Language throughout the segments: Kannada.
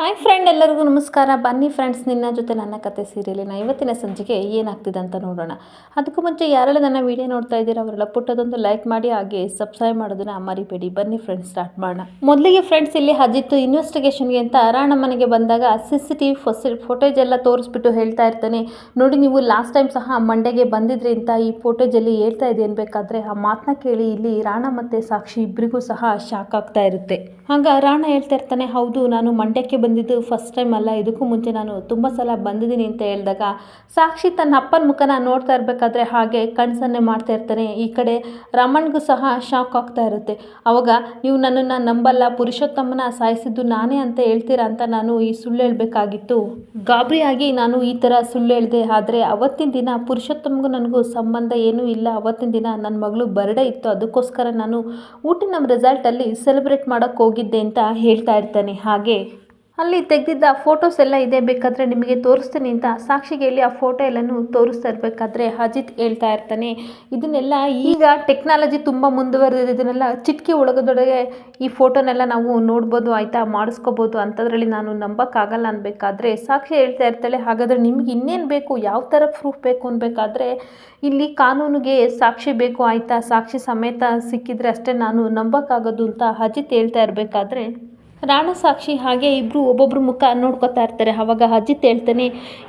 ಹಾಯ್ ಫ್ರೆಂಡ್ ಎಲ್ಲರಿಗೂ ನಮಸ್ಕಾರ. ಬನ್ನಿ ಫ್ರೆಂಡ್ಸ್ ನಿನ್ನ ಜೊತೆ ನನ್ನ ಕತೆ ಸೀರಿಯಲಿನ ಇವತ್ತಿನ ಸಂಜೆಗೆ ಏನಾಗ್ತಿದೆ ಅಂತ ನೋಡೋಣ. ಅದಕ್ಕೂ ಮುಂಚೆ ಯಾರೆಲ್ಲ ನನ್ನ ವಿಡಿಯೋ ನೋಡ್ತಾ ಇದ್ದೀರಾ, ಅವರೆಲ್ಲ ಪುಟ್ಟದೊಂದು ಲೈಕ್ ಮಾಡಿ, ಹಾಗೆ ಸಬ್ಸ್ಕ್ರೈಬ್ ಮಾಡೋದನ್ನ ಮರಿಬೇಡಿ. ಬನ್ನಿ ಫ್ರೆಂಡ್ಸ್ ಸ್ಟಾರ್ಟ್ ಮಾಡೋಣ. ಮೊದಲಿಗೆ ಫ್ರೆಂಡ್ಸ್ ಇಲ್ಲಿ ಅಜಿತ್ ಇನ್ವೆಸ್ಟಿಗೇಷನ್ಗೆ ಅಂತ ರಾಣ ಮನೆಗೆ ಬಂದಾಗ C C T V footage ಎಲ್ಲ ತೋರಿಸ್ಬಿಟ್ಟು ಹೇಳ್ತಾ ಇರ್ತಾನೆ. ನೋಡಿ, ನೀವು ಲಾಸ್ಟ್ ಟೈಮ್ ಸಹ ಮಂಡೆಗೆ ಬಂದಿದ್ರಿ ಅಂತ ಈ ಫೋಟೇಜಲ್ಲಿ ಹೇಳ್ತಾ ಇದೆ ಅನ್ಬೇಕಾದ್ರೆ ಆ ಮಾತನ್ನ ಕೇಳಿ ಇಲ್ಲಿ ರಾಣ ಮತ್ತು ಸಾಕ್ಷಿ ಇಬ್ಬರಿಗೂ ಸಹ ಶಾಕ್ ಆಗ್ತಾ ಇರುತ್ತೆ. ಆಗ ರಾಣ ಹೇಳ್ತಾ ಇರ್ತಾನೆ, ಹೌದು, ನಾನು ಮಂಡ್ಯಕ್ಕೆ ಬಂದಿದ್ದು ಫಸ್ಟ್ ಟೈಮ್ ಅಲ್ಲ, ಇದಕ್ಕೂ ಮುಂಚೆ ನಾನು ತುಂಬ ಸಲ ಬಂದಿದ್ದೀನಿ ಅಂತ ಹೇಳಿದಾಗ ಸಾಕ್ಷಿ ತನ್ನ ಅಪ್ಪನ ಮುಖನ ನೋಡ್ತಾ ಇರಬೇಕಾದ್ರೆ ಹಾಗೆ ಕಣ್ಸನ್ನೇ ಮಾಡ್ತಾ ಇರ್ತಾನೆ. ಈ ಕಡೆ ರಮಣ್ಗೂ ಸಹ ಶಾಕ್ ಆಗ್ತಾ ಇರುತ್ತೆ. ಅವಾಗ, ನೀವು ನನ್ನನ್ನು ನಂಬಲ್ಲ, ಪುರುಷೋತ್ತಮನ ಸಾಯಿಸಿದ್ದು ನಾನೇ ಅಂತ ಹೇಳ್ತೀರಾ ಅಂತ ನಾನು ಈ ಸುಳ್ಳು ಹೇಳಬೇಕಾಗಿತ್ತು. ಗಾಬರಿಯಾಗಿ ನಾನು ಈ ಥರ ಸುಳ್ಳು ಹೇಳಿದೆ, ಆದರೆ ಅವತ್ತಿನ ದಿನ ಪುರುಷೋತ್ತಮಗೂ ನನಗೂ ಸಂಬಂಧ ಏನೂ ಇಲ್ಲ. ಅವತ್ತಿನ ದಿನ ನನ್ನ ಮಗಳು ಬರ್ಡೇ ಇತ್ತು, ಅದಕ್ಕೋಸ್ಕರ ನಾನು ಊಟ ನಮ್ಮ ರೆಸಾಲ್ಟಲ್ಲಿ ಸೆಲೆಬ್ರೇಟ್ ಮಾಡೋಕ್ಕೆ ಹೋಗಿದ್ದೆ ಅಂತ ಹೇಳ್ತಾ ಇರ್ತಾನೆ. ಹಾಗೆ ಅಲ್ಲಿ ತೆಗೆದಿದ್ದ ಫೋಟೋಸ್ ಎಲ್ಲ ಇದೆ ಬೇಕಾದರೆ ನಿಮಗೆ ತೋರಿಸ್ತೀನಿ ಅಂತ ಸಾಕ್ಷಿಗೆ ಹೇಳಿ ಆ ಫೋಟೋ ಎಲ್ಲನೂ ತೋರಿಸ್ತಾ ಇರಬೇಕಾದ್ರೆ ಅಜಿತ್ ಹೇಳ್ತಾ ಇರ್ತಾನೆ. ಇದನ್ನೆಲ್ಲ ಈಗ ಟೆಕ್ನಾಲಜಿ ತುಂಬ ಮುಂದುವರೆದಿದೆ. ಇದನ್ನೆಲ್ಲ ಚಿಟ್ಕೆ ಒಳಗದೊಳಗೆ ಈ ಫೋಟೋನೆಲ್ಲ ನಾವು ನೋಡ್ಬೋದು, ಆಯಿತಾ? ಮಾಡಿಸ್ಕೋಬೋದು ಅಂಥದ್ರಲ್ಲಿ ನಾನು ನಂಬೋಕ್ಕಾಗಲ್ಲ ಅನ್ಬೇಕಾದ್ರೆ ಸಾಕ್ಷಿ ಹೇಳ್ತಾ ಇರ್ತಾಳೆ. ಹಾಗಾದರೆ ನಿಮ್ಗೆ ಇನ್ನೇನು ಬೇಕು? ಯಾವ ಥರ ಪ್ರೂಫ್ ಬೇಕು ಅನ್ಬೇಕಾದ್ರೆ ಇಲ್ಲಿ ಕಾನೂನಿಗೆ ಸಾಕ್ಷಿ ಬೇಕು, ಆಯಿತಾ? ಸಾಕ್ಷಿ ಸಮೇತ ಸಿಕ್ಕಿದ್ರೆ ಅಷ್ಟೇ ನಾನು ನಂಬೋಕ್ಕಾಗೋದು ಅಂತ ಅಜಿತ್ ಹೇಳ್ತಾ ಇರಬೇಕಾದ್ರೆ ರಾಣ ಸಾಕ್ಷಿ ಹಾಗೆ ಇಬ್ಬರು ಒಬ್ಬೊಬ್ಬರು ಮುಖ ನೋಡ್ಕೊತಾ ಇರ್ತಾರೆ. ಆವಾಗ ಅಜಿತ್ ಹೇಳ್ತಾನೆ,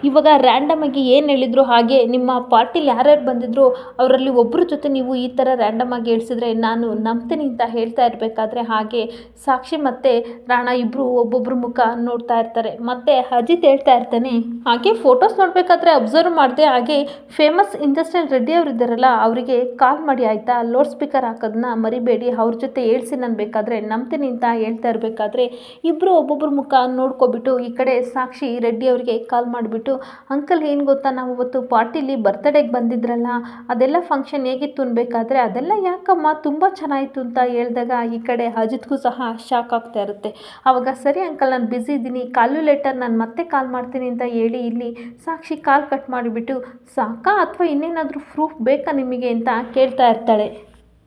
ಇವಾಗ ರ್ಯಾಂಡಮ್ ಆಗಿ ಏನು ಹೇಳಿದ್ರು ಹಾಗೆ ನಿಮ್ಮ ಪಾರ್ಟಿಲಿ ಯಾರ್ಯಾರು ಬಂದಿದ್ರು, ಅವರಲ್ಲಿ ಒಬ್ಬರ ಜೊತೆ ನೀವು ಈ ಥರ ರ್ಯಾಂಡಮ್ ಆಗಿ ಹೇಳ್ಸಿದ್ರೆ ನಾನು ನಂಬ್ತೀನಿ ಅಂತ ಹೇಳ್ತಾ ಇರಬೇಕಾದ್ರೆ ಹಾಗೆ ಸಾಕ್ಷಿ ಮತ್ತು ರಾಣ ಇಬ್ಬರು ಒಬ್ಬೊಬ್ಬರು ಮುಖ ನೋಡ್ತಾ ಇರ್ತಾರೆ. ಮತ್ತು ಅಜಿತ್ ಹೇಳ್ತಾ ಇರ್ತಾನೆ, ಹಾಗೆ ಫೋಟೋಸ್ ನೋಡಬೇಕಾದ್ರೆ ಅಬ್ಸರ್ವ್ ಮಾಡಿದೆ, ಹಾಗೆ ಫೇಮಸ್ ಇಂಡಸ್ಟ್ರಿಯಲ್ ರೆಡ್ಡಿ ಅವರು ಇದ್ದಾರಲ್ಲ, ಅವರಿಗೆ ಕಾಲ್ ಮಾಡಿ ಆಯಿತಾ? ಲೋಡ್ ಸ್ಪೀಕರ್ ಹಾಕೋದನ್ನ ಮರಿಬೇಡಿ, ಅವ್ರ ಜೊತೆ ಹೇಳ್ಸಿ ನಾನು ಬೇಕಾದರೆ ನಂಬ್ತೀನಿ ಅಂತ ಹೇಳ್ತಾ ಇರಬೇಕಾದ್ರೆ ಇಬ್ಬರು ಒಬ್ಬೊಬ್ಬರ ಮುಖ ನೋಡ್ಕೊಬಿಟ್ಟು ಈ ಕಡೆ ಸಾಕ್ಷಿ ರೆಡ್ಡಿ ಅವರಿಗೆ ಕಾಲ್ ಮಾಡಿಬಿಟ್ಟು, ಅಂಕಲ್ ಏನು ಗೊತ್ತಾ, ನಾವು ಅವತ್ತು ಪಾರ್ಟಿಲಿ ಬರ್ತ್ಡೇಗೆ ಬಂದಿದ್ರಲ್ಲ, ಅದೆಲ್ಲ ಫಂಕ್ಷನ್ ಹೇಗಿತ್ತು ಅನ್ಬೇಕಾದ್ರೆ, ಅದೆಲ್ಲ ಯಾಕಮ್ಮ ತುಂಬ ಚೆನ್ನಾಯಿತು ಅಂತ ಹೇಳಿದಾಗ ಈ ಕಡೆ ಅಜಿತ್ಗೂ ಸಹ ಶಾಕ್ ಆಗ್ತಾ ಇರುತ್ತೆ. ಆವಾಗ ಸರಿ ಅಂಕಲ್, ನಾನು ಬ್ಯುಸಿ ಇದ್ದೀನಿ, ಕಾಲು ಲೆಟರ್ ನಾನು ಮತ್ತೆ ಕಾಲ್ ಮಾಡ್ತೀನಿ ಅಂತ ಹೇಳಿ ಇಲ್ಲಿ ಸಾಕ್ಷಿ ಕಾಲ್ ಕಟ್ ಮಾಡಿಬಿಟ್ಟು, ಸಾಕಾ ಅಥವಾ ಇನ್ನೇನಾದರೂ ಪ್ರೂಫ್ ಬೇಕಾ ನಿಮಗೆ? ಅಂತ ಕೇಳ್ತಾ ಇರ್ತಾಳೆ.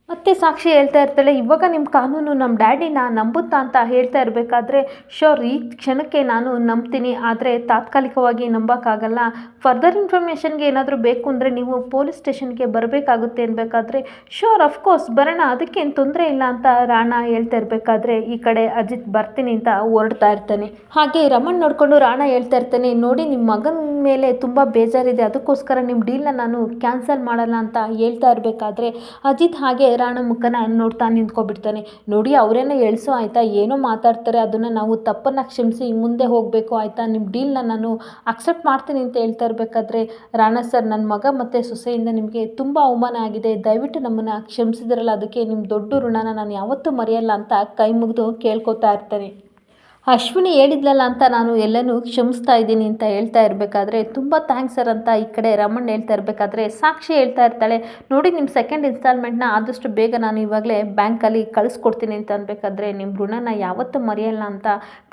ಮತ್ತೆ ಸಾಕ್ಷಿ ಹೇಳ್ತಾ ಇರ್ತಾಳೆ, ಇವಾಗ ನಿಮ್ಮ ಕಾನೂನು ನಮ್ಮ ಡ್ಯಾಡಿನ ನಂಬುತ್ತಾ ಅಂತ ಹೇಳ್ತಾ ಇರಬೇಕಾದ್ರೆ ಶೋರ್ ಈ ಕ್ಷಣಕ್ಕೆ ನಾನು ನಂಬ್ತೀನಿ, ಆದರೆ ತಾತ್ಕಾಲಿಕವಾಗಿ ನಂಬೋಕ್ಕಾಗಲ್ಲ. ಫರ್ದರ್ ಇನ್ಫಾರ್ಮೇಷನ್ಗೆ ಏನಾದರೂ ಬೇಕು ಅಂದರೆ ನೀವು ಪೊಲೀಸ್ ಸ್ಟೇಷನ್ಗೆ ಬರಬೇಕಾಗುತ್ತೆ ಅನ್ಬೇಕಾದ್ರೆ ಶೋರ್ ಅಫ್ಕೋರ್ಸ್ ಬರೋಣ, ಅದಕ್ಕೇನು ತೊಂದರೆ ಇಲ್ಲ ಅಂತ ರಾಣ ಹೇಳ್ತಾ ಇರಬೇಕಾದ್ರೆ, ಈ ಕಡೆ ಅಜಿತ್ ಬರ್ತೀನಿ ಅಂತ ಹೊರಡ್ತಾ ಇರ್ತಾನೆ. ಹಾಗೆ ರಮಣ್ ನೋಡಿಕೊಂಡು ರಾಣ ಹೇಳ್ತಾ ಇರ್ತಾನೆ, ನೋಡಿ ನಿಮ್ಮ ಮಗನ ಮೇಲೆ ತುಂಬ ಬೇಜಾರಿದೆ, ಅದಕ್ಕೋಸ್ಕರ ನಿಮ್ಮ ಡೀಲ್ನ ನಾನು ಕ್ಯಾನ್ಸಲ್ ಮಾಡಲ್ಲ ಅಂತ ಹೇಳ್ತಾ ಇರಬೇಕಾದ್ರೆ, ಅಜಿತ್ ಹಾಗೆ ರಾಣ ಮುಖನ ನೋಡ್ತಾ ನಿಂತ್ಕೊಬಿಡ್ತಾನೆ. ನೋಡಿ, ಅವರೇನೋ ಎಳ್ಸು ಆಯಿತಾ? ಏನೋ ಮಾತಾಡ್ತಾರೆ, ಅದನ್ನು ನಾವು ತಪ್ಪನ್ನು ಕ್ಷಮಿಸಿ ಮುಂದೆ ಹೋಗಬೇಕು ಆಯಿತಾ? ನಿಮ್ಮ ಡೀಲ್ನ ನಾನು ಅಕ್ಸೆಪ್ಟ್ ಮಾಡ್ತೀನಿ ಅಂತ ಹೇಳ್ತಾ ಇರಬೇಕಾದ್ರೆ, ರಾಣ ಸರ್ ನನ್ನ ಮಗ ಮತ್ತು ಸೊಸೆಯಿಂದ ನಿಮಗೆ ತುಂಬ ಅವಮಾನ ಆಗಿದೆ. ದಯವಿಟ್ಟು ನಮ್ಮನ್ನು ಕ್ಷಮಿಸಿದ್ರಲ್ಲ, ಅದಕ್ಕೆ ನಿಮ್ಮ ದೊಡ್ಡ ಋಣನ ನಾನು ಯಾವತ್ತೂ ಮರೆಯಲ್ಲ ಅಂತ ಕೈ ಮುಗಿದು ಕೇಳ್ಕೊತಾ ಇರ್ತಾನೆ. ಅಶ್ವಿನಿ ಹೇಳಿದ್ಲಲ್ಲ ಅಂತ ನಾನು ಎಲ್ಲನೂ ಕ್ಷಮಿಸ್ತಾ ಇದ್ದೀನಿ ಅಂತ ಹೇಳ್ತಾ ಇರಬೇಕಾದ್ರೆ ತುಂಬ ಥ್ಯಾಂಕ್ಸ್ ಸರ್ ಅಂತ ಈ ಕಡೆ ರಮಣ್ ಹೇಳ್ತಾ ಇರಬೇಕಾದ್ರೆ ಸಾಕ್ಷಿ ಹೇಳ್ತಾ ಇರ್ತಾಳೆ. ನೋಡಿ ನಿಮ್ಮ ಸೆಕೆಂಡ್ ಇನ್ಸ್ಟಾಲ್ಮೆಂಟ್ನ ಆದಷ್ಟು ಬೇಗ ನಾನು ಇವಾಗಲೇ ಬ್ಯಾಂಕಲ್ಲಿ ಕಳಿಸ್ಕೊಡ್ತೀನಿ ಅಂತ ಅನ್ಬೇಕಾದ್ರೆ ನಿಮ್ಮ ಋಣನ ಯಾವತ್ತೂ ಮರೆಯಲ್ಲ ಅಂತ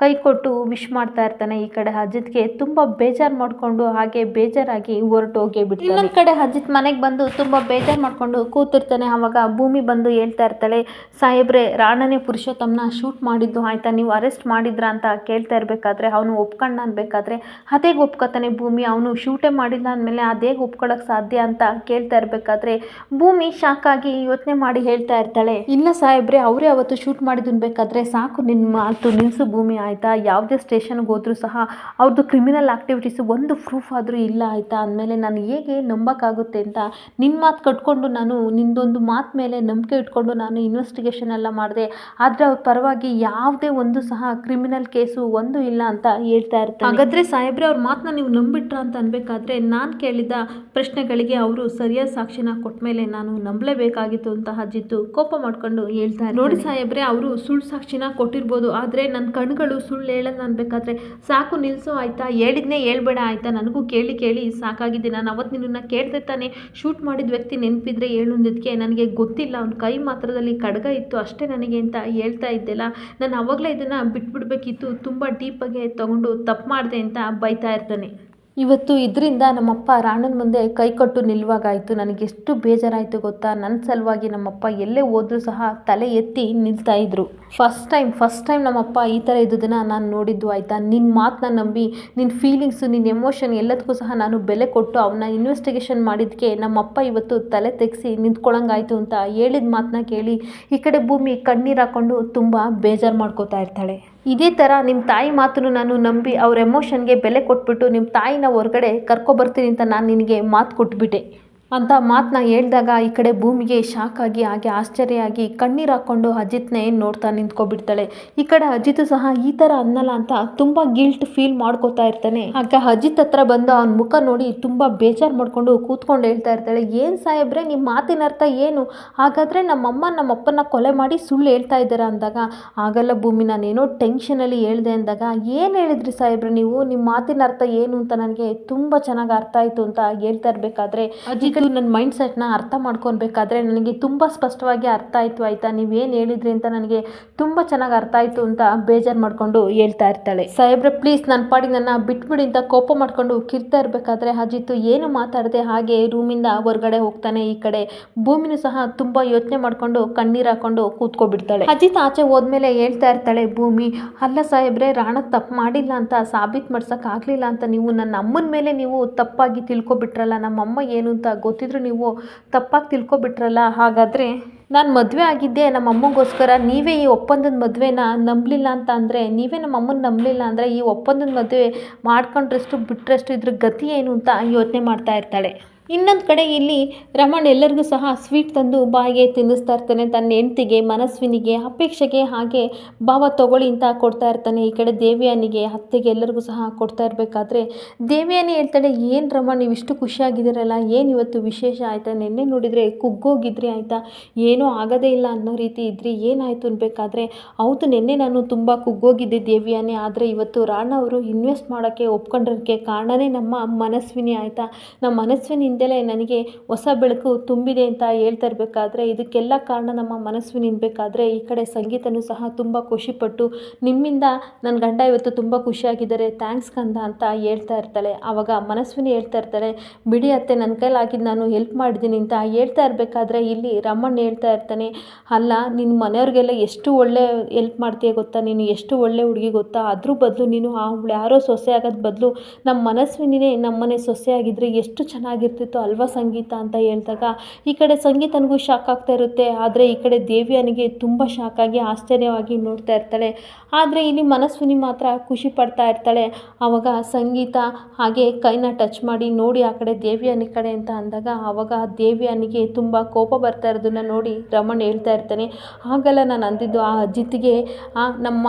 ಕೈ ಕೊಟ್ಟು ವಿಶ್ ಮಾಡ್ತಾ ಇರ್ತಾನೆ. ಈ ಕಡೆ ಅಜಿತ್ಗೆ ತುಂಬ ಬೇಜಾರು ಮಾಡಿಕೊಂಡು ಹಾಗೆ ಬೇಜಾರಾಗಿ ಹೊರಟು ಹೋಗೇ ಬಿಡ್ತಾನೆ. ಇನ್ನೊಂದು ಕಡೆ ಅಜಿತ್ ಮನೆಗೆ ಬಂದು ತುಂಬ ಬೇಜಾರು ಮಾಡಿಕೊಂಡು ಕೂತಿರ್ತಾನೆ. ಆವಾಗ ಭೂಮಿ ಬಂದು ಹೇಳ್ತಾ ಇರ್ತಾಳೆ, ಸಾಹೇಬ್ರೆ, ರಾಣನೇ ಪುರುಷೋತ್ತಮನ ಶೂಟ್ ಮಾಡಿದ್ದು ಆಯಿತಾ? ನೀವು ಅರೆಸ್ಟ್ ಅಂತ ಕೇಳ್ತಾ ಇರಬೇಕಾದ್ರೆ ಅವನು ಒಪ್ಕೊಂಡ ಅನ್ಬೇಕಾದ್ರೆ ಅದೇಗೆ ಒಪ್ಕೋತಾನೆ, ಭೂಮಿ ಅವನು ಶೂಟೇ ಮಾಡಿಲ್ಲ ಅಂದಮೇಲೆ ಅದೇಗೆ ಒಪ್ಕೊಳ್ಳೋಕೆ ಸಾಧ್ಯ ಅಂತ ಕೇಳ್ತಾ ಇರಬೇಕಾದ್ರೆ ಭೂಮಿ ಶಾಕ್ ಆಗಿ ಯೋಚನೆ ಮಾಡಿ ಹೇಳ್ತಾ ಇರ್ತಾಳೆ. ಇಲ್ಲ ಸಾಹೇಬ್ರೆ, ಅವರೇ ಅವತ್ತು ಶೂಟ್ ಮಾಡಿದನ್ಬೇಕಾದ್ರೆ ಸಾಕು ನಿನ್ನ ಮಾತು ನಿಲ್ಲಿಸು ಭೂಮಿ ಆಯಿತಾ? ಯಾವುದೇ ಸ್ಟೇಷನ್ಗೆ ಹೋದರೂ ಸಹ ಅವ್ರದ್ದು ಕ್ರಿಮಿನಲ್ ಆಕ್ಟಿವಿಟೀಸ್ ಒಂದು ಪ್ರೂಫ್ ಆದರೂ ಇಲ್ಲ ಆಯಿತಾ? ಅಂದಮೇಲೆ ನಾನು ಹೇಗೆ ನಂಬೋಕ್ಕಾಗುತ್ತೆ ಅಂತ ನಿನ್ನ ಮಾತು ಕಟ್ಕೊಂಡು ನಾನು ನಿಂದೊಂದು ಮಾತು ಮೇಲೆ ನಂಬಿಕೆ ಇಟ್ಕೊಂಡು ನಾನು ಇನ್ವೆಸ್ಟಿಗೇಷನ್ ಎಲ್ಲ ಮಾಡಿದೆ. ಆದರೆ ಅವ್ರ ಪರವಾಗಿ ಯಾವುದೇ ಒಂದು ಸಹ ಕ್ರಿಮಿನಲ್ ಕೇಸು ಒಂದು ಇಲ್ಲ ಅಂತ ಹೇಳ್ತಾ ಇರ್ತಾರೆ ಹಾಗಾದ್ರೆ ಸಾಹೇಬ್ರೆ ಅವ್ರ ಮಾತನ್ನ ನೀವು ನಂಬಿಟ್ರ ಅಂತ ಅನ್ಬೇಕಾದ್ರೆ ನಾನು ಕೇಳಿದ ಪ್ರಶ್ನೆಗಳಿಗೆ ಅವರು ಸರಿಯಾದ ಸಾಕ್ಷಿನ ಕೊಟ್ಟ ಮೇಲೆ ನಾನು ನಂಬಲೇಬೇಕಾಗಿತ್ತು ಅಂತ ಅಜ್ಜಿತ್ತು ಕೋಪ ಮಾಡ್ಕೊಂಡು ಹೇಳ್ತಾ. ನೋಡಿ ಸಾಹೇಬ್ರೆ ಅವರು ಸುಳ್ಳು ಸಾಕ್ಷಿನ ಕೊಟ್ಟಿರ್ಬೋದು ಆದರೆ ನನ್ನ ಕಣ್ಗಳು ಸುಳ್ಳು ಹೇಳಲ್ಲ ಅನ್ಬೇಕಾದ್ರೆ ಸಾಕು ನಿಲ್ಸು ಆಯ್ತಾ? ಹೇಳಿದ್ನೇ ಹೇಳ್ಬೇಡ ಆಯ್ತಾ? ನನಗೂ ಕೇಳಿ ಕೇಳಿ ಸಾಕಾಗಿದೆ. ನಾನು ಅವತ್ತು ನಿನ್ನನ್ನು ಕೇಳ್ದೆ ತಾನೆ ಶೂಟ್ ಮಾಡಿದ ವ್ಯಕ್ತಿ ನೆನಪಿದ್ರೆ ಹೇಳುಂದಿದ್ದಕ್ಕೆ ನನಗೆ ಗೊತ್ತಿಲ್ಲ ಅವ್ನ ಕೈ ಮಾತ್ರದಲ್ಲಿ ಕಡಗ ಇತ್ತು ಅಷ್ಟೇ ನನಗೆ ಅಂತ ಹೇಳ್ತಾ ಇದ್ದೆಲ್ಲ. ನಾನು ಅವಾಗಲೇ ಇದನ್ನು ಬಿಟ್ಬಿಡ್ಬೇಕಿತ್ತು ತುಂಬ ಡೀಪಾಗೆ ತಗೊಂಡು ತಪ್ಪು ಮಾಡಿದೆ ಅಂತ ಬೈತಾ ಇರ್ತಾನೆ. ಇವತ್ತು ಇದರಿಂದ ನಮ್ಮಪ್ಪ ರಾಣನ ಮುಂದೆ ಕೈಕೊಟ್ಟು ನಿಲ್ಲುವಾಗಾಯಿತು ನನಗೆಷ್ಟು ಬೇಜಾರಾಯಿತು ಗೊತ್ತಾ? ನನ್ನ ಸಲುವಾಗಿ ನಮ್ಮಪ್ಪ ಎಲ್ಲೇ ಹೋದರೂ ಸಹ ತಲೆ ಎತ್ತಿ ನಿಲ್ತಾ ಇದ್ರು. ಫಸ್ಟ್ ಟೈಮ್ ಫಸ್ಟ್ ಟೈಮ್ ನಮ್ಮಪ್ಪ ಈ ಥರ ಇದ್ದುದನ್ನು ನಾನು ನೋಡಿದ್ದು ಆಯಿತಾ? ನಿನ್ನ ಮಾತನ್ನ ನಂಬಿ ನಿನ್ನ ಫೀಲಿಂಗ್ಸು ನಿನ್ನ ಎಮೋಷನ್ ಎಲ್ಲದಕ್ಕೂ ಸಹ ನಾನು ಬೆಲೆ ಕೊಟ್ಟು ಅವನ್ನ ಇನ್ವೆಸ್ಟಿಗೇಷನ್ ಮಾಡಿದ್ದಕ್ಕೆ ನಮ್ಮಪ್ಪ ಇವತ್ತು ತಲೆ ತೆಗೆಸಿ ನಿಂತ್ಕೊಳ್ಳೋಂಗಾಯ್ತು ಅಂತ ಹೇಳಿದ ಮಾತನ್ನ ಕೇಳಿ ಈ ಕಡೆ ಭೂಮಿ ಕಣ್ಣೀರು ಹಾಕ್ಕೊಂಡು ತುಂಬ ಬೇಜಾರು ಮಾಡ್ಕೋತಾ ಇರ್ತಾಳೆ. ಇದೇ ಥರ ನಿಮ್ಮ ತಾಯಿ ಮಾತನ್ನು ನಾನು ನಂಬಿ ಅವ್ರ ಎಮೋಷನ್ಗೆ ಬೆಲೆ ಕೊಟ್ಬಿಟ್ಟು ನಿಮ್ಮ ತಾಯಿನ ಹೊರಗಡೆ ಕರ್ಕೊಬರ್ತೀನಿ ಅಂತ ನಾನು ನಿನಗೆ ಮಾತು ಕೊಟ್ಬಿಟ್ಟೆ. ಅಂತ ಮಾತನ್ನ ಹೇಳಿದಾಗ ಈ ಕಡೆ ಭೂಮಿಗೆ ಶಾಕ್ ಆಗಿ ಹಾಗೆ ಆಶ್ಚರ್ಯ ಆಗಿ ಕಣ್ಣೀರು ಹಾಕ್ಕೊಂಡು ಅಜಿತ್ನೇ ನೋಡ್ತಾ ನಿಂತ್ಕೊಬಿಡ್ತಾಳೆ. ಈ ಕಡೆ ಅಜಿತ್ ಸಹ ಈ ಥರ ಅನ್ನಲ್ಲ ಅಂತ ತುಂಬ ಗಿಲ್ಟ್ ಫೀಲ್ ಮಾಡ್ಕೋತಾ ಇರ್ತಾನೆ. ಆಗ ಅಜಿತ್ ಹತ್ರ ಬಂದು ಅವನ ಮುಖ ನೋಡಿ ತುಂಬ ಬೇಜಾರು ಮಾಡಿಕೊಂಡು ಕೂತ್ಕೊಂಡು ಹೇಳ್ತಾ ಇರ್ತಾಳೆ, ಏನು ಸಾಹೇಬ್ರೆ ನಿಮ್ಮ ಮಾತಿನ ಅರ್ಥ ಏನು? ಹಾಗಾದರೆ ನಮ್ಮಮ್ಮ ನಮ್ಮಪ್ಪನ ಕೊಲೆ ಮಾಡಿ ಸುಳ್ಳು ಹೇಳ್ತಾ ಇದ್ದೀರಾ ಅಂದಾಗ, ಆಗಲ್ಲ ಭೂಮಿ, ನಾನೇನೋ ಟೆನ್ಷನಲ್ಲಿ ಹೇಳಿದೆ ಅಂದಾಗ, ಏನು ಹೇಳಿದ್ರಿ ಸಾಹೇಬ್ರೆ ನೀವು? ನಿಮ್ಮ ಮಾತಿನ ಅರ್ಥ ಏನು? ಅಂತ ನನಗೆ ತುಂಬ ಚೆನ್ನಾಗಿ ಅರ್ಥ ಆಯಿತು ಅಂತ ಹೇಳ್ತಾ ಇರಬೇಕಾದ್ರೆ ಅಜಿತ್ ನನ್ನ ಮೈಂಡ್ ಸೆಟ್ನ ಅರ್ಥ ಮಾಡ್ಕೊಬೇಕಾದ್ರೆ ನನಗೆ ತುಂಬ ಸ್ಪಷ್ಟವಾಗಿ ಅರ್ಥ ಆಯಿತು ಆಯಿತಾ? ನೀವೇನು ಹೇಳಿದ್ರಿ ಅಂತ ನನಗೆ ತುಂಬ ಚೆನ್ನಾಗಿ ಅರ್ಥ ಆಯಿತು ಅಂತ ಬೇಜಾರು ಮಾಡಿಕೊಂಡು ಹೇಳ್ತಾ ಇರ್ತಾಳೆ. ಸಾಹೇಬ್ರೆ ಪ್ಲೀಸ್ ನನ್ನ ಪಾಡಿ ನನ್ನ ಬಿಟ್ಬಿಡಿ ಅಂತ ಕೋಪ ಮಾಡ್ಕೊಂಡು ಕಿರ್ತಾ ಇರಬೇಕಾದ್ರೆ ಅಜಿತ್ ಏನು ಮಾತಾಡದೆ ಹಾಗೆ ರೂಮಿಂದ ಹೊರಗಡೆ ಹೋಗ್ತಾನೆ ಈ ಕಡೆ. ಭೂಮಿನೂ ಸಹ ತುಂಬ ಯೋಚನೆ ಮಾಡ್ಕೊಂಡು ಕಣ್ಣೀರು ಹಾಕೊಂಡು ಕೂತ್ಕೊಬಿಡ್ತಾಳೆ. ಅಜಿತ್ ಆಚೆ ಹೋದ್ಮೇಲೆ ಹೇಳ್ತಾ ಇರ್ತಾಳೆ, ಭೂಮಿ, ಅಲ್ಲ ಸಾಹೇಬ್ರೆ, ರಾಣ ತಪ್ಪು ಮಾಡಿಲ್ಲ ಅಂತ ಸಾಬೀತು ಮಾಡ್ಸಕ್ ಆಗ್ಲಿಲ್ಲ ಅಂತ ನೀವು ನನ್ನ ಅಮ್ಮನ ಮೇಲೆ ನೀವು ತಪ್ಪಾಗಿ ತಿಳ್ಕೊಬಿಟ್ರಲ್ಲ, ನಮ್ಮಮ್ಮ ಏನು ಅಂತ ಗೊತ್ತಿದ್ರು ನೀವು ತಪ್ಪಾಗಿ ತಿಳ್ಕೊಬಿಟ್ರಲ್ಲ? ಹಾಗಾದರೆ ನಾನು ಮದುವೆ ಆಗಿದ್ದೆ ನಮ್ಮ ಅಮ್ಮಗೋಸ್ಕರ ನೀವೇ ಈ ಒಪ್ಪಂದದ ಮದುವೆನ ನಂಬಲಿಲ್ಲ ಅಂತ ಅಂದರೆ, ನೀವೇ ನಮ್ಮ ಅಮ್ಮನ ನಂಬಲಿಲ್ಲ ಅಂದರೆ ಈ ಒಪ್ಪಂದದ ಮದುವೆ ಮಾಡ್ಕೊಂಡ್ರಷ್ಟು ಬಿಟ್ಟರಷ್ಟು ಇದ್ರ ಗತಿ ಏನು ಅಂತ ಯೋಚನೆ ಮಾಡ್ತಾ ಇರ್ತಾಳೆ. ಇನ್ನೊಂದು ಕಡೆ ಇಲ್ಲಿ ರಮಣ್ ಎಲ್ಲರಿಗೂ ಸಹ ಸ್ವೀಟ್ ತಂದು ಬಾಯಿಗೆ ತಿನ್ನಿಸ್ತಾ ಇರ್ತಾನೆ. ತನ್ನ ಹೆಂಡ್ತಿಗೆ, ಮನಸ್ವಿನಿಗೆ, ಅಪೇಕ್ಷೆಗೆ ಹಾಗೆ ಭಾವ ತಗೊಳ್ಳಿ ಅಂತ ಕೊಡ್ತಾ ಇರ್ತಾನೆ. ಈ ಕಡೆ ದೇವಿಯಾನಿಗೆ, ಅತ್ತೆಗೆ ಎಲ್ಲರಿಗೂ ಸಹ ಕೊಡ್ತಾ ಇರಬೇಕಾದ್ರೆ ದೇವಿಯಾನಿ ಹೇಳ್ತಾಳೆ, ಏನು ರಮಣ್ ನೀವು ಇಷ್ಟು ಖುಷಿಯಾಗಿದ್ದೀರಲ್ಲ, ಏನು ಇವತ್ತು ವಿಶೇಷ ಆಯಿತಾ? ನಿನ್ನೆ ನೋಡಿದರೆ ಕುಗ್ಗೋಗಿದ್ರಿ ಆಯಿತಾ? ಏನೂ ಆಗೋದೇ ಇಲ್ಲ ಅನ್ನೋ ರೀತಿ ಇದ್ರಿ, ಏನಾಯಿತು ಅನ್ಬೇಕಾದ್ರೆ ಹೌದು, ನಿನ್ನೆ ನಾನು ತುಂಬ ಕುಗ್ಗೋಗಿದ್ದೆ ದೇವಿಯಾನಿ, ಆದರೆ ಇವತ್ತು ರಾಣ ಅವರು ಇನ್ವೆಸ್ಟ್ ಮಾಡೋಕ್ಕೆ ಒಪ್ಕೊಂಡಿರೋಕ್ಕೆ ಕಾರಣವೇ ನಮ್ಮ ಮನಸ್ವಿನಿ ಆಯಿತಾ? ನಮ್ಮ ಮನಸ್ವಿನಿಂದಲೇ ನನಗೆ ಹೊಸ ಬೆಳಕು ತುಂಬಿದೆ ಅಂತ ಹೇಳ್ತಾ ಇರಬೇಕಾದ್ರೆ ಇದಕ್ಕೆಲ್ಲ ಕಾರಣ ನಮ್ಮ ಮನಸ್ಸು ನಿನ್ಬೇಕಾದ್ರೆ ಈ ಕಡೆ ಸಂಗೀತನೂ ಸಹ ತುಂಬ ಖುಷಿಪಟ್ಟು ನಿಮ್ಮಿಂದ ನನ್ನ ಗಂಡ ಇವತ್ತು ತುಂಬ ಖುಷಿಯಾಗಿದ್ದಾರೆ. ಥ್ಯಾಂಕ್ಸ್ ಕಂದ ಅಂತ ಹೇಳ್ತಾ ಇರ್ತಾಳೆ. ಆವಾಗ ಮನಸ್ವಿನಿ ಹೇಳ್ತಾ ಇರ್ತಾಳೆ, ಬಿಡಿ ಅತ್ತೆ, ನನ್ನ ಕೈಲಾಗಿದ್ದು ನಾನು ಹೆಲ್ಪ್ ಮಾಡಿದ್ದೀನಿ ಅಂತ ಹೇಳ್ತಾ ಇರಬೇಕಾದ್ರೆ ಇಲ್ಲಿ ರಮಣ್ ಹೇಳ್ತಾ ಇರ್ತಾನೆ, ಅಲ್ಲ ನಿನ್ನ ಮನೆಯವ್ರಿಗೆಲ್ಲ ಎಷ್ಟು ಒಳ್ಳೆ ಹೆಲ್ಪ್ ಮಾಡ್ತೀಯ ಗೊತ್ತಾ? ನೀನು ಎಷ್ಟು ಒಳ್ಳೆ ಹುಡುಗಿ ಗೊತ್ತಾ? ಅದ್ರ ಬದಲು ನೀನು ಆ ಯಾರೋ ಸೊಸೆ ಆಗೋದ್ ಬದಲು ನಮ್ಮ ಮನಸ್ವಿನಿನೇ ನಮ್ಮನೆ ಸೊಸೆ ಆಗಿದ್ರೆ ಎಷ್ಟು ಚೆನ್ನಾಗಿರ್ತಿತ್ತು. ಅಲ್ವಾ ಸಂಗೀತ ಅಂತ ಹೇಳಿದಾಗ, ಈ ಕಡೆ ಸಂಗೀತನಿಗೂ ಶಾಕ್ ಆಗ್ತಾ ಇರುತ್ತೆ. ಆದರೆ ಈ ಕಡೆ ದೇವಿಯನಿಗೆ ತುಂಬ ಶಾಕ್ ಆಗಿ, ಆಶ್ಚರ್ಯವಾಗಿ ನೋಡ್ತಾ ಇರ್ತಾಳೆ. ಆದರೆ ಇಲ್ಲಿ ಮನಸ್ವಿನಿ ಮಾತ್ರ ಖುಷಿ ಪಡ್ತಾ ಇರ್ತಾಳೆ. ಆವಾಗ ಸಂಗೀತ ಹಾಗೆ ಕೈನ ಟಚ್ ಮಾಡಿ ನೋಡಿ ಆ ಕಡೆ ದೇವಿಯನಿ ಕಡೆ ಅಂತ ಅಂದಾಗ, ಆವಾಗ ದೇವಿಯನಿಗೆ ತುಂಬ ಕೋಪ ಬರ್ತಾ ಇರೋದನ್ನ ನೋಡಿ ರಮಣ್ ಹೇಳ್ತಾ ಇರ್ತಾನೆ. ಆಗಲ್ಲ ನಾನು ಅಂದಿದ್ದು ಆ ಅಜಿತ್ಗೆ ನಮ್ಮ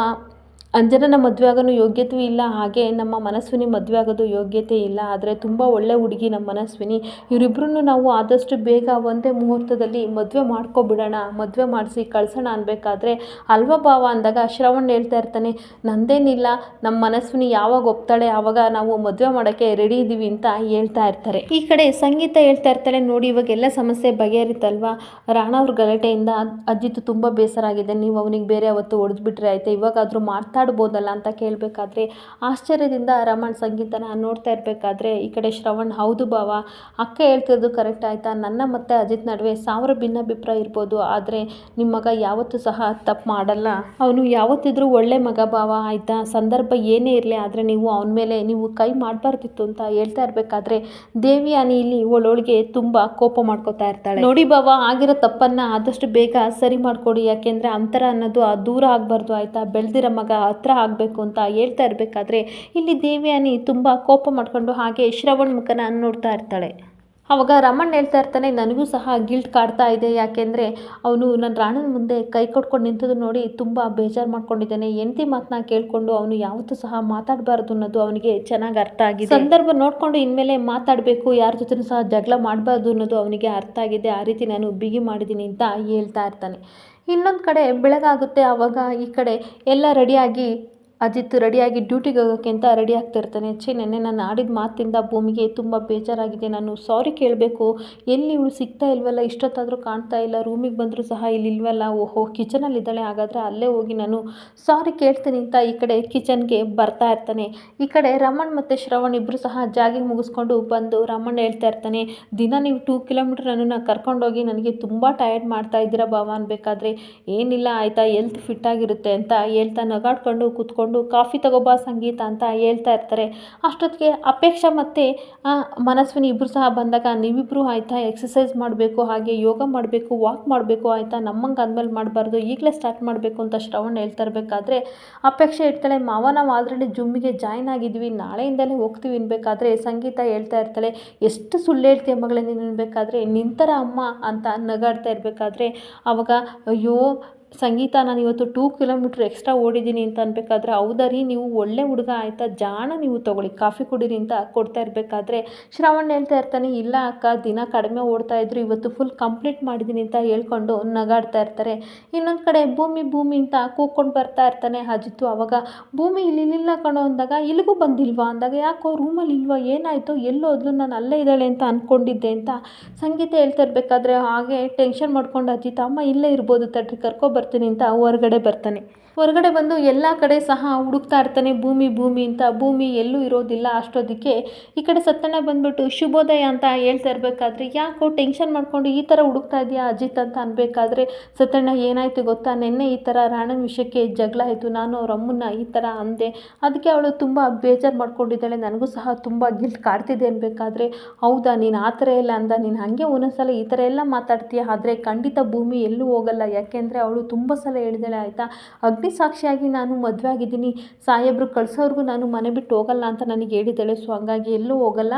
ಅಂಜನನ ಮದುವೆ ಆಗೋನು ಯೋಗ್ಯತೆಯೂ ಇಲ್ಲ, ಹಾಗೆ ನಮ್ಮ ಮನಸ್ವಿನಿ ಮದುವೆ ಆಗೋದು ಯೋಗ್ಯತೆ ಇಲ್ಲ. ಆದರೆ ತುಂಬ ಒಳ್ಳೆ ಹುಡುಗಿ ನಮ್ಮ ಮನಸ್ವಿನಿ. ಇವರಿಬ್ಬರನ್ನು ನಾವು ಆದಷ್ಟು ಬೇಗ ಒಂದೇ ಮುಹೂರ್ತದಲ್ಲಿ ಮದುವೆ ಮಾಡ್ಕೊಬಿಡೋಣ, ಮದುವೆ ಮಾಡಿಸಿ ಕಳ್ಸೋಣ ಅನ್ಬೇಕಾದ್ರೆ ಅಲ್ವ ಭಾವ ಅಂದಾಗ ಶ್ರವಣ್ ಹೇಳ್ತಾ ಇರ್ತಾನೆ, ನಂದೇನಿಲ್ಲ, ನಮ್ಮ ಮನಸ್ವಿನಿ ಯಾವಾಗ ಒಪ್ತಾಳೆ ಆವಾಗ ನಾವು ಮದುವೆ ಮಾಡೋಕ್ಕೆ ರೆಡಿ ಇದ್ದೀವಿ ಅಂತ ಹೇಳ್ತಾ ಇರ್ತಾರೆ. ಈ ಕಡೆ ಸಂಗೀತ ಹೇಳ್ತಾ ಇರ್ತಾಳೆ, ನೋಡಿ, ಇವಾಗೆಲ್ಲ ಸಮಸ್ಯೆ ಬಗೆಹರಿತಲ್ವಾ? ರಾಣ ಅವ್ರ ಗಲಾಟೆಯಿಂದ ಅಜ್ಜಿತು ತುಂಬ ಬೇಸರ ಆಗಿದೆ. ನೀವು ಅವನಿಗೆ ಬೇರೆ ಅವತ್ತು ಹೊಡೆದ್ಬಿಟ್ರೆ ಆಯ್ತಾ? ಇವಾಗಾದರೂ ಮಾತಾಡ್ಬೋದಲ್ಲ ಅಂತ ಕೇಳಬೇಕಾದ್ರೆ ಆಶ್ಚರ್ಯದಿಂದ ರಮಣ್ ಸಂಗೀತನ ನೋಡ್ತಾ ಇರಬೇಕಾದ್ರೆ ಈ ಕಡೆ ಶ್ರವಣ್, ಹೌದು ಭಾವ, ಅಕ್ಕ ಹೇಳ್ತಿರೋದು ಕರೆಕ್ಟ್ ಆಯಿತಾ? ನನ್ನ ಮತ್ತು ಅಜಿತ್ ನಡುವೆ ಸಾವಿರ ಭಿನ್ನಾಭಿಪ್ರಾಯ ಇರ್ಬೋದು. ಆದರೆ ನಿಮ್ಮ ಮಗ ಯಾವತ್ತೂ ಸಹ ತಪ್ಪು ಮಾಡಲ್ಲ. ಅವನು ಯಾವತ್ತಿದ್ರೂ ಒಳ್ಳೆ ಮಗ ಭಾವ, ಆಯಿತಾ? ಸಂದರ್ಭ ಏನೇ ಇರಲಿ, ಆದರೆ ನೀವು ಅವನ ಮೇಲೆ ನೀವು ಕೈ ಮಾಡಬಾರ್ದಿತ್ತು ಅಂತ ಹೇಳ್ತಾ ಇರಬೇಕಾದ್ರೆ ದೇವಿಯಾನಿ ಇಲ್ಲಿ ಒಳೊಳಗೆ ತುಂಬ ಕೋಪ ಮಾಡ್ಕೋತಾ ಇರ್ತಾಳೆ. ನೋಡಿ ಭಾವ, ಆಗಿರೋ ತಪ್ಪನ್ನು ಆದಷ್ಟು ಬೇಗ ಸರಿ ಮಾಡಿಕೊಡಿ. ಯಾಕೆಂದರೆ ಅಂತರ ಅನ್ನೋದು ಆ ದೂರ ಆಗಬಾರ್ದು, ಆಯಿತಾ? ಬೆಳೆದಿರೋ ಮಗ ಹತ್ರ ಆಗಬೇಕು ಅಂತ ಹೇಳ್ತಾ ಇರಬೇಕಾದ್ರೆ ಇಲ್ಲಿ ದೇವಿಯಾನಿ ತುಂಬ ಕೋಪ ಮಾಡಿಕೊಂಡು ಹಾಗೆ ಶ್ರವಣ್ ಮುಖನ ನೋಡ್ತಾ ಇರ್ತಾಳೆ. ಆವಾಗ ರಮಣ್ ಹೇಳ್ತಾ ಇರ್ತಾನೆ, ನನಗೂ ಸಹ ಗಿಲ್ಟ್ ಕಾಡ್ತಾ ಇದೆ, ಯಾಕೆಂದರೆ ಅವನು ನನ್ನ ರಾಣನ ಮುಂದೆ ಕೈ ಕೊಟ್ಕೊಂಡು ನಿಂತದ್ದು ನೋಡಿ ತುಂಬ ಬೇಜಾರು ಮಾಡ್ಕೊಂಡಿದ್ದಾನೆ. ಹೆಂಡತಿ ಮಾತನ್ನ ಕೇಳಿಕೊಂಡು ಅವನು ಯಾವತ್ತೂ ಸಹ ಮಾತಾಡಬಾರ್ದು ಅನ್ನೋದು ಅವನಿಗೆ ಚೆನ್ನಾಗಿ ಅರ್ಥ ಆಗಿದೆ. ಸಂದರ್ಭ ನೋಡಿಕೊಂಡು ಇನ್ಮೇಲೆ ಮಾತಾಡಬೇಕು, ಯಾರ ಜೊತೆನೂ ಸಹ ಜಗಳ ಮಾಡಬಾರ್ದು ಅನ್ನೋದು ಅವನಿಗೆ ಅರ್ಥ ಆಗಿದೆ. ಆ ರೀತಿ ನಾನು ಬಿಗಿ ಮಾಡಿದ್ದೀನಿ ಅಂತ ಹೇಳ್ತಾ ಇರ್ತಾನೆ. ಇನ್ನೊಂದು ಕಡೆ ಬೆಳಗಾಗುತ್ತೆ ಆವಾಗ ಈ ಕಡೆ ಎಲ್ಲ ರೆಡಿಯಾಗಿ ಅಜಿತ್ ರೆಡಿಯಾಗಿ ಡ್ಯೂಟಿಗೆ ಹೋಗೋಕ್ಕೆ ಅಂತ ರೆಡಿ ಆಗ್ತಿರ್ತಾನೆ ಛೇ, ನೆನ್ನೆ ನಾನು ಆಡಿದ ಮಾತಿಂದ ಭೂಮಿಗೆ ತುಂಬ ಬೇಜಾರಾಗಿದೆ. ನಾನು ಸಾರಿ ಕೇಳಬೇಕು. ಎಲ್ಲಿ ಇವಳು ಸಿಗ್ತಾ ಇಲ್ವಲ್ಲ? ಇಷ್ಟೊತ್ತಾದರೂ ಕಾಣ್ತಾ ಇಲ್ಲ. ರೂಮಿಗೆ ಬಂದರೂ ಸಹ ಇಲ್ಲಿ ಇಲ್ವಲ್ಲ? ಓಹೋ, ಕಿಚನಲ್ಲಿ ಇದ್ದಾಳೆ. ಹಾಗಾದರೆ ಅಲ್ಲೇ ಹೋಗಿ ನಾನು ಸಾರಿ ಕೇಳ್ತೀನಿ ಅಂತ ಈ ಕಡೆ ಕಿಚನ್ಗೆ ಬರ್ತಾ ಇರ್ತಾನೆ. ಈ ಕಡೆ ರಮಣ್ ಮತ್ತು ಶ್ರವಣ್ ಇಬ್ಬರು ಸಹ ಜಾಗಿಂಗ್ ಮುಗಿಸ್ಕೊಂಡು ಬಂದು ರಮಣ್ ಹೇಳ್ತಾ ಇರ್ತಾನೆ, ದಿನ ನೀವು ಟೂ ಕಿಲೋಮೀಟ್ರ್ ನನ್ನನ್ನು ಕರ್ಕೊಂಡೋಗಿ ನನಗೆ ತುಂಬ ಟಯರ್ಡ್ ಮಾಡ್ತಾ ಇದ್ದೀರಾ ಭಾವ ಅನ್ಬೇಕಾದ್ರೆ? ಏನಿಲ್ಲ, ಆಯಿತಾ. ಎಲ್ತ್ ಫಿಟ್ ಆಗಿರುತ್ತೆ ಅಂತ ಹೇಳ್ತಾ ನಗಾಡ್ಕೊಂಡು ಕೂತ್ಕೊಂಡು ಕಾಫಿ ತಗೋಬಾ ಸಂಗೀತ ಅಂತ ಹೇಳ್ತಾ ಇರ್ತಾರೆ. ಅಷ್ಟೊತ್ತಿಗೆ ಅಪೇಕ್ಷಾ ಮತ್ತು ಮನಸ್ವಿನಿ ಇಬ್ಬರು ಸಹ ಬಂದಾಗ ನೀವಿಬ್ಬರು ಆಯಿತಾ ಎಕ್ಸಸೈಸ್ ಮಾಡಬೇಕು, ಹಾಗೆ ಯೋಗ ಮಾಡಬೇಕು ವಾಕ್ ಮಾಡಬೇಕು ಆಯಿತಾ? ನಮ್ಮಂಗೆ ಅಂದಮೇಲೆ ಮಾಡಬಾರ್ದು, ಈಗಲೇ ಸ್ಟಾರ್ಟ್ ಮಾಡಬೇಕು ಅಂತ ಶ್ರವಣ್ ಹೇಳ್ತಾ ಇರಬೇಕಾದ್ರೆ, ಅಪೇಕ್ಷೆ ಇರ್ತಾಳೆ ಮಾವ ನಾವು ಆಲ್ರೆಡಿ ಜುಮ್ಮಿಗೆ ಜಾಯ್ನ್ ಆಗಿದ್ವಿ, ನಾಳೆಯಿಂದಲೇ ಹೋಗ್ತೀವಿ ಅನ್ಬೇಕಾದ್ರೆ ಸಂಗೀತ ಹೇಳ್ತಾ ಇರ್ತಾಳೆ, ಎಷ್ಟು ಸುಳ್ಳು ಹೇಳ್ತೀಯ ಮಗಳೇ ನೀನು ಅನ್ಬೇಕಾದ್ರೆ, ನಿಂತರ ಅಮ್ಮ ಅಂತ ನಗಾಡ್ತಾ ಇರಬೇಕಾದ್ರೆ ಆವಾಗ ಅಯ್ಯೋ ಸಂಗೀತ, ನಾನು ಇವತ್ತು ಟೂ ಕಿಲೋಮೀಟ್ರ್ ಎಕ್ಸ್ಟ್ರಾ ಓಡಿದ್ದೀನಿ ಅಂತ ಅನ್ಬೇಕಾದ್ರೆ ಹೌದಾ ನೀವು ಒಳ್ಳೆ ಹುಡುಗ ಆಯಿತಾ? ಜಾಣ ನೀವು ತೊಗೊಳ್ಳಿ. ಕಾಫಿ ಕುಡೀರಿ ಅಂತ ಕೊಡ್ತಾ ಇರಬೇಕಾದ್ರೆ ಶ್ರವಣ್ ಹೇಳ್ತಾ ಇರ್ತಾನೆ, ಇಲ್ಲ ಅಕ್ಕ, ದಿನ ಕಡಿಮೆ ಓಡ್ತಾ ಇದ್ರು, ಇವತ್ತು ಫುಲ್ ಕಂಪ್ಲೀಟ್ ಮಾಡಿದ್ದೀನಿ ಅಂತ ಹೇಳ್ಕೊಂಡು ನಗಾಡ್ತಾ ಇರ್ತಾರೆ. ಇನ್ನೊಂದು ಕಡೆ ಭೂಮಿ ಭೂಮಿ ಅಂತ ಕೂಕೊಂಡು ಬರ್ತಾ ಇರ್ತಾನೆ ಅಜಿತ್ತು. ಅವಾಗ ಭೂಮಿ ಇಲ್ಲಿ ಕಣೋ ಅಂದಾಗ, ಇಲ್ಲಿಗೂ ಬಂದಿಲ್ವಾ? ಅಂದಾಗ, ಯಾಕೋ ರೂಮಲ್ಲಿ ಇಲ್ವಾ? ಏನಾಯಿತು? ಎಲ್ಲೋದ್ಲು ನಾನು ಅಲ್ಲೇ ಇದ್ದಾಳೆ ಅಂತ ಅಂದ್ಕೊಂಡಿದ್ದೆ ಅಂತ ಸಂಗೀತ ಹೇಳ್ತಾ ಇರಬೇಕಾದ್ರೆ ಹಾಗೆ ಟೆನ್ಷನ್ ಮಾಡ್ಕೊಂಡು, ಅಜಿತ್, ಅಮ್ಮ, ಇಲ್ಲೇ ಇರ್ಬೋದು, ತಡ್ರಿ, ಕರ್ಕೊ ಬರ್ತೀನಿ ಅಂತ ಹೊರಗಡೆ ಬರ್ತಾನೆ. ಹೊರಗಡೆ ಬಂದು ಎಲ್ಲ ಕಡೆ ಸಹ ಹುಡುಕ್ತಾ ಇರ್ತಾನೆ, ಭೂಮಿ ಭೂಮಿ ಅಂತ. ಭೂಮಿ ಎಲ್ಲೂ ಇರೋದಿಲ್ಲ ಅಷ್ಟೊತ್ತಿಗೆ. ಈ ಕಡೆ ಸತ್ಯಣ್ಣ ಬಂದ್ಬಿಟ್ಟು, ಶುಭೋದಯ ಅಂತ ಹೇಳ್ತಾ ಇರಬೇಕಾದ್ರೆ, ಯಾಕೋ ಟೆನ್ಷನ್ ಮಾಡ್ಕೊಂಡು ಈ ಥರ ಹುಡುಕ್ತಾ ಇದೆಯಾ ಅಜಿತ್ ಅಂತ ಅನ್ಬೇಕಾದ್ರೆ ಸತ್ಯಣ್ಣ ಏನಾಯಿತು ಗೊತ್ತಾ? ನಿನ್ನೆ ಈ ಥರ ರಾಣನ ವಿಷಯಕ್ಕೆ ಜಗಳ ಆಯಿತು. ನಾನು ಅವ್ರ ಅಮ್ಮನ್ನ ಈ ಥರ ಅಂದೆ. ಅದಕ್ಕೆ ಅವಳು ತುಂಬ ಬೇಜಾರು ಮಾಡ್ಕೊಂಡಿದ್ದಾಳೆ. ನನಗೂ ಸಹ ತುಂಬ ಗಿಲ್ಟ್ ಕಾಡ್ತಿದೆ ಅನ್ಬೇಕಾದ್ರೆ, ಹೌದಾ, ನೀನು ಆ ಥರ ಇಲ್ಲ ಅಂದ. ನೀನು ಹಾಗೆ ಒಂದೊಂದ್ಸಲ ಈ ಥರ ಎಲ್ಲ ಮಾತಾಡ್ತೀಯ? ಆದರೆ ಖಂಡಿತ ಭೂಮಿ ಎಲ್ಲೂ ಹೋಗಲ್ಲ. ಯಾಕೆಂದರೆ ಅವಳು ತುಂಬ ಸಲ ಹೇಳಿದಾಳೆ, ಆಯಿತಾ? ಅಗ್ನಿ ಸಾಕ್ಷಿಯಾಗಿ ನಾನು ಮದುವೆ ಆಗಿದ್ದೀನಿ ಸಾಹೇಬ್ರು ಕಳ್ಸೋರ್ಗು ನಾನು ಮನೆ ಬಿಟ್ಟು ಹೋಗಲ್ಲ ಅಂತ ನನಗೆ ಹೇಳಿದ್ದಾಳೆ ಸೊ, ಹಂಗಾಗಿ ಎಲ್ಲೂ ಹೋಗಲ್ಲ.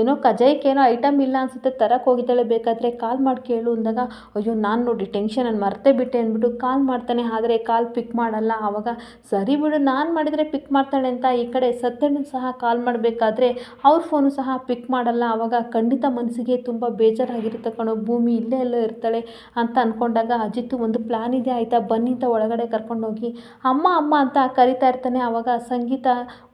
ಏನೋ ಕಜಾಯಕ್ಕೇನೋ ಐಟಮ್ ಇಲ್ಲ ಅನಿಸುತ್ತೆ. ತರಕ್ಕೆ ಹೋಗಿದ್ದಾಳೆ. ಬೇಕಾದರೆ ಕಾಲ್ ಮಾಡಿ ಕೇಳು ಅಂದಾಗ, ಅಯ್ಯೋ, ನಾನು ನೋಡಿ ಟೆನ್ಷನ್ ನಾನು ಮರ್ತೇ ಬಿಟ್ಟೆ ಅಂದ್ಬಿಟ್ಟು ಕಾಲ್ ಮಾಡ್ತಾನೆ. ಆದರೆ ಕಾಲ್ ಪಿಕ್ ಮಾಡಲ್ಲ. ಆವಾಗ, ಸರಿ ಬಿಡು, ನಾನು ಮಾಡಿದರೆ ಪಿಕ್ ಮಾಡ್ತಾಳೆ ಅಂತ ಈ ಕಡೆ ಸತ್ಯನಿಗೆ ಸಹ ಕಾಲ್ ಮಾಡಬೇಕಾದ್ರೆ ಅವ್ರ ಫೋನು ಸಹ ಪಿಕ್ ಮಾಡಲ್ಲ. ಆವಾಗ ಖಂಡಿತ ಮನಸ್ಸಿಗೆ ತುಂಬ ಬೇಜಾರಾಗಿರುತ್ತೆ ಕಣೋ. ಭೂಮಿ ಇಲ್ಲೇ ಎಲ್ಲೋ ಇರ್ತಾಳೆ ಅಂತ ಅಂದ್ಕೊಂಡಾಗ ಅಜಿತ್ತು ಒಂದು ಪ್ಲ್ಯಾನ್ ಇದೆ ಆಯಿತಾ? ಬನ್ನಿ ಅಂತ ಒಳಗಡೆ ಕರ್ಕೊಂಡೋಗಿ. ಅಮ್ಮ ಅಮ್ಮ ಅಂತ ಕರಿತಾ ಇರ್ತಾನೆ. ಆವಾಗ ಸಂಗೀತ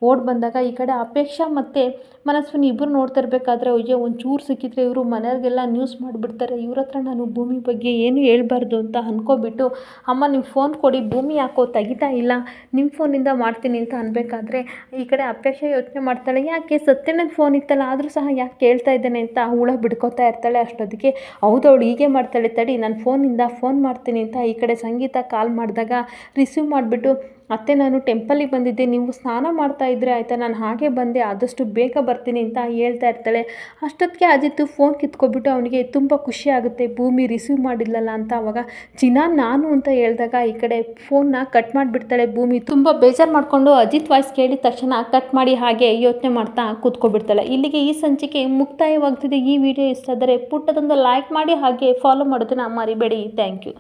ಓಡಿ ಬಂದಾಗ ಈ ಕಡೆ ಅಪೇಕ್ಷಾ ಮತ್ತು ಮನಸ್ವಿನಿ ಇಬ್ಬರು ನೋಡ್ತಾ ಇರಬೇಕಾದ್ರೆ, ಅಯ್ಯೋ ಒಂಚೂರು ಸಿಕ್ಕಿದ್ರೆ ಇವರು ಮನೆಯವ್ರಿಗೆಲ್ಲ ನ್ಯೂಸ್ ಮಾಡಿಬಿಡ್ತಾರೆ. ಇವ್ರ ಹತ್ರ ನಾನು ಭೂಮಿ ಬಗ್ಗೆ ಏನು ಹೇಳ್ಬಾರ್ದು ಅಂತ ಅಂದ್ಕೋಬಿಟ್ಟು ಅಮ್ಮ ನೀವು ಫೋನ್ ಕೊಡಿ. ಭೂಮಿ ಯಾಕೋ ತೆಗಿತಾ ಇಲ್ಲ. ನಿಮ್ಮ ಫೋನಿಂದ ಮಾಡ್ತೀನಿ ಅಂತ ಅನ್ಬೇಕಾದ್ರೆ, ಈ ಕಡೆ ಅಪೇಕ್ಷೆ ಯೋಚನೆ ಮಾಡ್ತಾಳೆ. ಯಾಕೆ? ಸತ್ಯನದ ಫೋನ್ ಇತ್ತಲ್ಲ, ಆದರೂ ಸಹ ಯಾಕೆ ಕೇಳ್ತಾ ಇದ್ದಾನೆ ಅಂತ ಹುಳ ಬಿಡ್ಕೋತಾ ಇರ್ತಾಳೆ ಅಷ್ಟೊತ್ತಿಗೆ. ಹೌದು ಅವಳು ಹೀಗೆ ಮಾಡ್ತಾಳೆ ತಡಿ. ನಾನು ಫೋನಿಂದ ಫೋನ್ ಮಾಡ್ತೀನಿ ಅಂತ ಈ ಕಡೆ ಸಂಗೀತ ಕಾಲ್ ಮಾಡಿದಾಗ ರಿಸೀವ್ ಮಾಡಿಬಿಟ್ಟು, ಅತ್ತೆ, ನಾನು ಟೆಂಪಲಿಗೆ ಬಂದಿದ್ದೆ, ನೀವು ಸ್ನಾನ ಮಾಡ್ತಾ ಇದ್ದರೆ ಆಯಿತಾ? ನಾನು ಹಾಗೆ ಬಂದೆ, ಆದಷ್ಟು ಬೇಗ ಬರ್ತೀನಿ ಅಂತ ಹೇಳ್ತಾ ಇರ್ತಾಳೆ. ಅಷ್ಟೊತ್ತಿಗೆ ಅಜಿತ್ತು ಫೋನ್ ಕಿತ್ಕೊಬಿಟ್ಟು ಅವನಿಗೆ, ತುಂಬ ಖುಷಿ ಆಗುತ್ತೆ, ಭೂಮಿ ರಿಸೀವ್ ಮಾಡಿಲ್ಲಲ್ಲ ಅಂತ ಅವಾಗ ಚಿನ್ನ ನಾನು ಅಂತ ಹೇಳಿದಾಗ ಈ ಕಡೆ ಫೋನ್ನ ಕಟ್ ಮಾಡಿಬಿಡ್ತಾಳೆ ಭೂಮಿ. ತುಂಬ ಬೇಜಾರು ಮಾಡಿಕೊಂಡು ಅಜಿತ್ ವಾಯ್ಸ್ ಕೇಳಿದ ತಕ್ಷಣ ಕಟ್ ಮಾಡಿ ಹಾಗೆ ಯೋಚನೆ ಮಾಡ್ತಾ ಕೂತ್ಕೊಬಿಡ್ತಾಳೆ. ಇಲ್ಲಿಗೆ ಈ ಸಂಚಿಕೆ ಮುಕ್ತಾಯವಾಗ್ತಿದೆ. ಈ ವಿಡಿಯೋ ಇಷ್ಟ ಆದರೆ ಪುಟ್ಟದೊಂದು ಲೈಕ್ ಮಾಡಿ ಹಾಗೆ ಫಾಲೋ ಮಾಡೋದನ್ನು ಮರಿಬೇಡಿ. Thank you